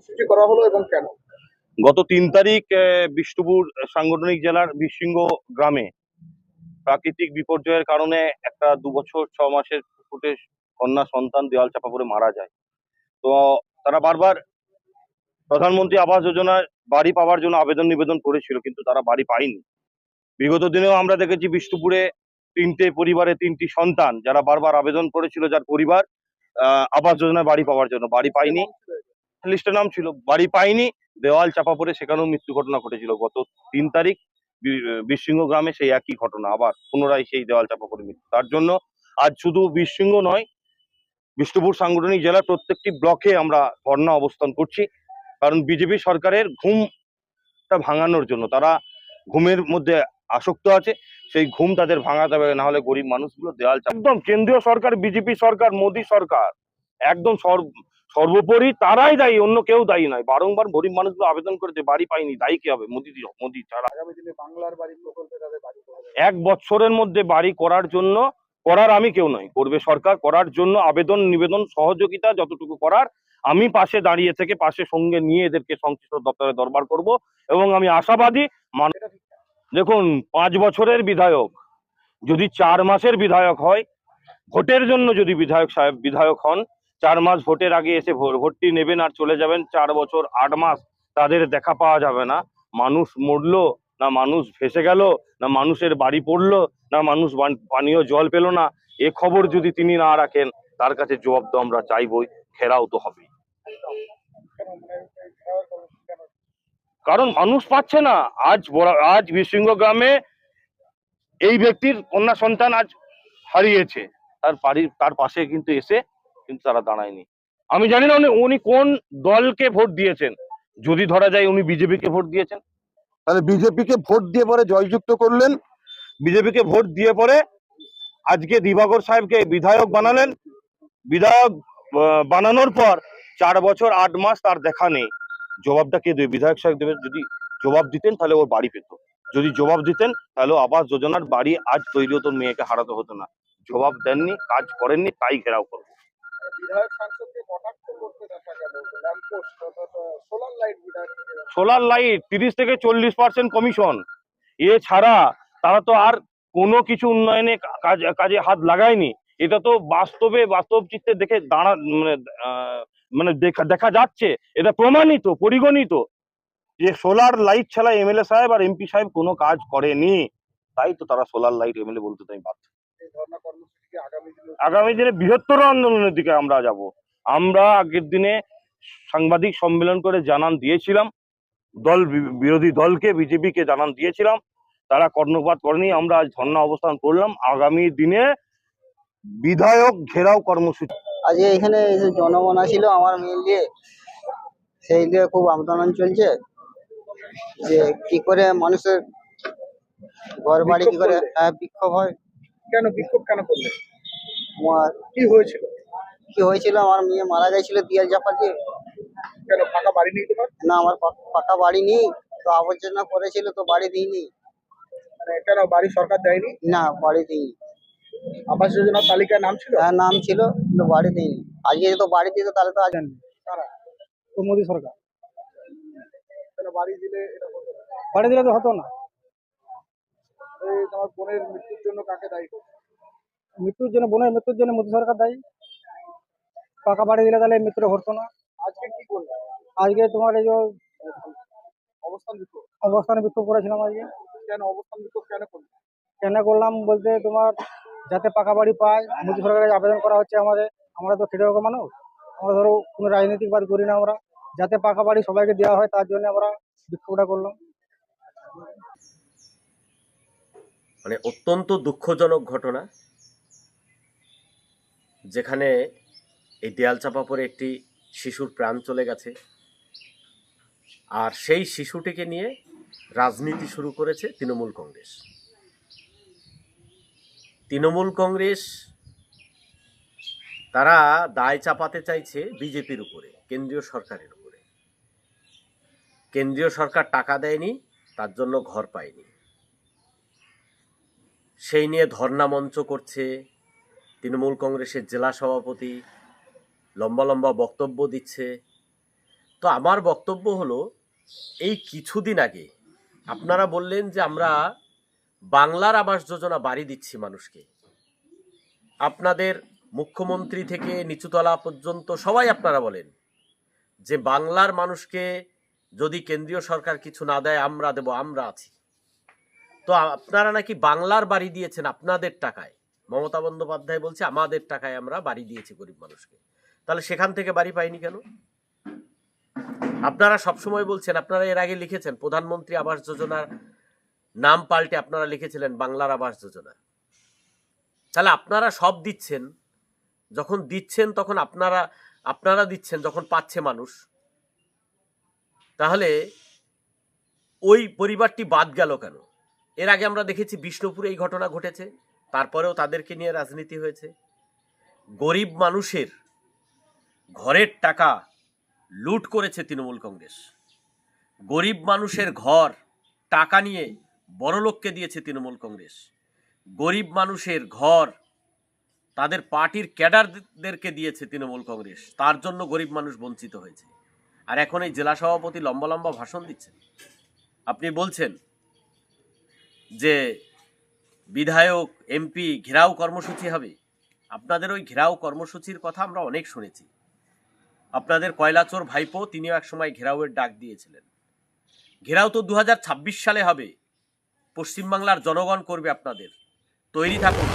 কর্মসূচি করা হলো এবং কেন? গত তিন তারিখ বিষ্ণুপুর সাংগঠনিক জেলার বিশৃঙ্গ গ্রামে প্রাকৃতিক বিপর্যয়ের কারণে একটা দু বছর, ছ মাসের ফুটে কন্যা সন্তান দেওয়াল চাপা পড়ে মারা যায়। তো তারা বারবার প্রধানমন্ত্রী আবাস যোজনার বাড়ি পাওয়ার জন্য আবেদন নিবেদন করেছিল, কিন্তু তারা বাড়ি পায়নি। বিগত দিনেও আমরা দেখেছি বিষ্ণুপুরে তিনটে পরিবারে তিনটি সন্তান, যারা বারবার আবেদন করেছিল যার পরিবার আবাস যোজনায় বাড়ি পাওয়ার জন্য। বাড়ি পায়নি। লিস্টে নাম ছিল, বাড়ি পাইনি, দেওয়াল চাপা পড়ে সেখানেও মৃত্যু ঘটনা ঘটেছিল। গত তিন তারিখ বি- বিশৃঙ্গ গ্রামে সেই একই ঘটনা, আবার পুনরায় সেই দেওয়াল চাপা পড়ে মৃত্যু। তার জন্য আজ শুধু বিশৃঙ্গ নয়, বিষ্ণুপুর সাংগঠনিক জেলার প্রত্যেকটি ব্লকে আমরা ধর্ণা অবস্থান করছি, কারণ বিজেপি সরকারের ঘুমটা ভাঙানোর জন্য, তারা ঘুমের মধ্যে আসক্ত আছে, সেই ঘুম তাদের ভাঙাতে হবে না হলে গরিব মানুষগুলো দেওয়াল চাপ একদম কেন্দ্রীয় সরকার, বিজেপি সরকার, মোদী সরকার, একদম সর্বোপরি তারাই দায়ী অন্য কেউ দায়ী নয়। বারংবার গরিব মানুষগুলো আবেদন করেছে বাড়ি পায়নি দায়ী কি হবে? মোদি মোদি ছাড়া বাংলার বাড়ি। এক বছরের মধ্যে বাড়ি করার জন্য করার আমি কেউ নয় করবে সরকার করার জন্য আবেদন নিবেদন সহযোগিতা যতটুকু করার আমি পাশে দাঁড়িয়ে থেকে পাশে সঙ্গে নিয়ে এদেরকে সংশ্লিষ্ট দপ্তরে দরবার করব এবং আমি আশাবাদী দেখুন পাঁচ বছরের বিধায়ক যদি চার মাসের বিধায়ক হয় ভোটের জন্য যদি বিধায়ক সাহেব বিধায়ক হন চার মাস ভোটের আগে এসে ভোটটি নেবেন আর চলে যাবেন চার বছর, আট মাস। তাদের দেখা পাওয়া যাবে না। মানুষ মরলো, না মানুষ ভেসে গেল, না মানুষের বাড়ি পড়ল, না মানুষ পানীয় জল পেল না। এ খবর যদি তিনি না রাখেন, তার কাছে জবাব তো আমরা চাইবই ঘেরাও তো হবেই। কারণ মানুষ পাচ্ছে না। আজ আজ বিশৃঙ্গ গ্রামে এই ব্যক্তির কন্যা সন্তান আজ হারিয়েছে। তার বাড়ির, তার পাশে কিন্তু এসে কিন্তু তারা দাঁড়ায়নি। আমি জানি না উনি- কোন দলকে ভোট দিয়েছেন। যদি ধরা যায় উনি বিজেপিকে ভোট দিয়েছেন। তাহলে বিজেপিকে ভোট দিয়ে পরে জয়যুক্ত করলেন। বিজেপিকে ভোট দিয়ে পরে আজকে দিবাকর সাহেবকে বিধায়ক বানালেন। বিধায়ক বানানোর পর চার বছর, আট মাস তার দেখা নেই। জবাবটা কে দেবে? বিধায়ক সাহেব দেবেন যদি জবাব দিতেন তাহলে ওর বাড়ি পেত। যদি জবাব দিতেন তাহলে আবাস যোজনার বাড়ি আজ তৈরি হতো, মেয়েকে হারাতে হতো না। জবাব দেননি, কাজ করেননি, তাই ঘেরাও করব। সোলার লাইট বিধায়ক। সোলার লাইট তিরিশ থেকে চল্লিশ পার্সেন্ট কমিশন। এছাড়া তারা তো আর কোনো কিছু উন্নয়নে কাজে হাত লাগায়নি। এটা তো বাস্তবে বাস্তব চিত্রে দেখে দাঁড়া মানে মানে দেখা দেখা যাচ্ছে। এটা প্রমাণিত পরিগণিত। যে সোলার লাইট ছাড়া এমএলএ সাহেব আর এমপি সাহেব কোনো কাজ করেনি। তাই তো তারা সোলার লাইট এমএলএ বলতে তাই বাধ্য। আগামী দিনে বৃহত্তর আন্দোলনের দিকে আমরা যাব। আমরা আগের দিনে সাংবাদিক সম্মেলন করে জানান দিয়েছিলাম। দল বিরোধী দলকে বিজেপিকে জানান দিয়েছিলাম। তারা কর্ণপাত করেনি। আমরা আজ ধর্ণা অবস্থান করলাম। আগামী দিনে বিধায়ক ঘেরাও কর্মসূচি। আজকে এখানে যে ছিল আমার মেয়ে নিয়ে সেই দিয়ে খুব আন্দোলন চলছে। যে কি করে মানুষের ঘর বাড়ি কি করে হ্যাঁ, বিক্ষোভ হয়। কেন বিক্ষোভ কেন করলেন? আমার কি হয়েছিল? কি হয়েছিল? আমার মেয়ে মারা গেছিল দিয়াল দিয়ে কেন ফাঁকা বাড়ি নিয়ে তোমার? না আমার পা- পাকা বাড়ি নেই তো আবর্জনা করেছিল তো বাড়ি দিইনি। মানে কেন বাড়ি সরকার দেয়নি? না বাড়ি দিইনি। আবাস যোজনার তালিকায় নাম ছিল? তার নাম ছিল কিন্তু বাড়ি দিইনি। আজকে যদি বাড়ি দিত তাহলে তো আজ কারা? তো মোদী সরকার। কেন বাড়ি দিলে এটা হতো না? বাড়ি দিলে তো হতো না। তোমার বোনের মৃত্যুর জন্য কাকে দায়ী? মৃত্যুর জন্য বোনের মৃত্যুর জন্য মোদী সরকার দায়ী। পাকা বাড়ি দিলে তাহলে মৃত্যুটা ঘটতো না। আজকে কি করলে? আজকে তোমার এই যে অবস্থান বিক্ষোভ? অবস্থানে বিক্ষোভ করেছিলাম আজকে। কেন? অবস্থান বিক্ষোভ কেন করলে? কেন করলাম বলতে তোমার যাতে পাকা বাড়ি পায় মোদী সরকারের আবেদন করা হচ্ছে আমাদের। আমরা তো খেটে মানুষ। আমরা ধরো কোনো রাজনৈতিক বাদ করি না আমরা। যাতে পাকা বাড়ি সবাইকে দেওয়া হয় তার জন্য আমরা বিক্ষোভটা করলাম। মানে অত্যন্ত দুঃখজনক ঘটনা, যেখানে এই দেয়াল চাপা পড়ে একটি শিশুর প্রাণ চলে গেছে। আর সেই শিশুটিকে নিয়ে রাজনীতি শুরু করেছে তৃণমূল কংগ্রেস। তৃণমূল কংগ্রেস, তারা দায় চাপাতে চাইছে বিজেপির উপরে, কেন্দ্রীয় সরকারের উপরে। কেন্দ্রীয় সরকার টাকা দেয়নি, তার জন্য ঘর পায়নি। সেই নিয়ে ধর্ণা মঞ্চ করছে তৃণমূল কংগ্রেসের জেলা সভাপতি, লম্বা লম্বা বক্তব্য দিচ্ছে। তো আমার বক্তব্য হলো, এই কিছুদিন আগে আপনারা বললেন যে আমরা বাংলার আবাস যোজনা বাড়ি দিচ্ছি মানুষকে। আপনাদের মুখ্যমন্ত্রী থেকে নিচুতলা পর্যন্ত সবাই আপনারা বলেন যে বাংলার মানুষকে যদি কেন্দ্রীয় সরকার কিছু না দেয়, আমরা দেব, আমরা আছি। তো আপনারা নাকি বাংলার বাড়ি দিয়েছেন আপনাদের টাকায়। মমতা বন্দ্যোপাধ্যায় বলছে, আমাদের টাকায় আমরা বাড়ি দিয়েছি গরিব মানুষকে। তাহলে সেখান থেকে বাড়ি পাইনি কেন? আপনারা সবসময় বলছেন, আপনারা এর আগে লিখেছেন, প্রধানমন্ত্রী আবাস যোজনার নাম পাল্টে আপনারা লিখেছিলেন বাংলার আবাস যোজনা। তাহলে আপনারা সব দিচ্ছেন, যখন দিচ্ছেন তখন আপনারা আপনারা দিচ্ছেন যখন পাচ্ছে মানুষ। তাহলে ওই পরিবারটি বাদ গেল কেন? এর আগে আমরা দেখেছি বিষ্ণুপুরে এই ঘটনা ঘটেছে, তারপরেও তাদেরকে নিয়ে রাজনীতি হয়েছে। গরিব মানুষের ঘরের টাকা লুট করেছে তৃণমূল কংগ্রেস। গরিব মানুষের ঘর টাকা নিয়ে বড়লোককে দিয়েছে তৃণমূল কংগ্রেস। গরিব মানুষের ঘর তাদের পার্টির ক্যাডারদেরকে দিয়েছে তৃণমূল কংগ্রেস। তার জন্য গরিব মানুষ বঞ্চিত হয়েছে। আর এখন এই জেলা সভাপতি লম্বা লম্বা ভাষণ দিচ্ছেন। আপনি বলছেন যে বিধায়ক, এমপি ঘেরাও কর্মসূচি হবে। আপনাদের ওই ঘেরাও কর্মসূচির কথা আমরা অনেক শুনেছি। আপনাদের কয়লাচোর ভাইপো তিনিও এক সময় ঘেরাওয়ের ডাক দিয়েছিলেন। ঘেরাও তো দু হাজার ছাব্বিশ সালে হবে। পশ্চিমবাংলার জনগণ করবে আপনাদের। তৈরি থাকুন।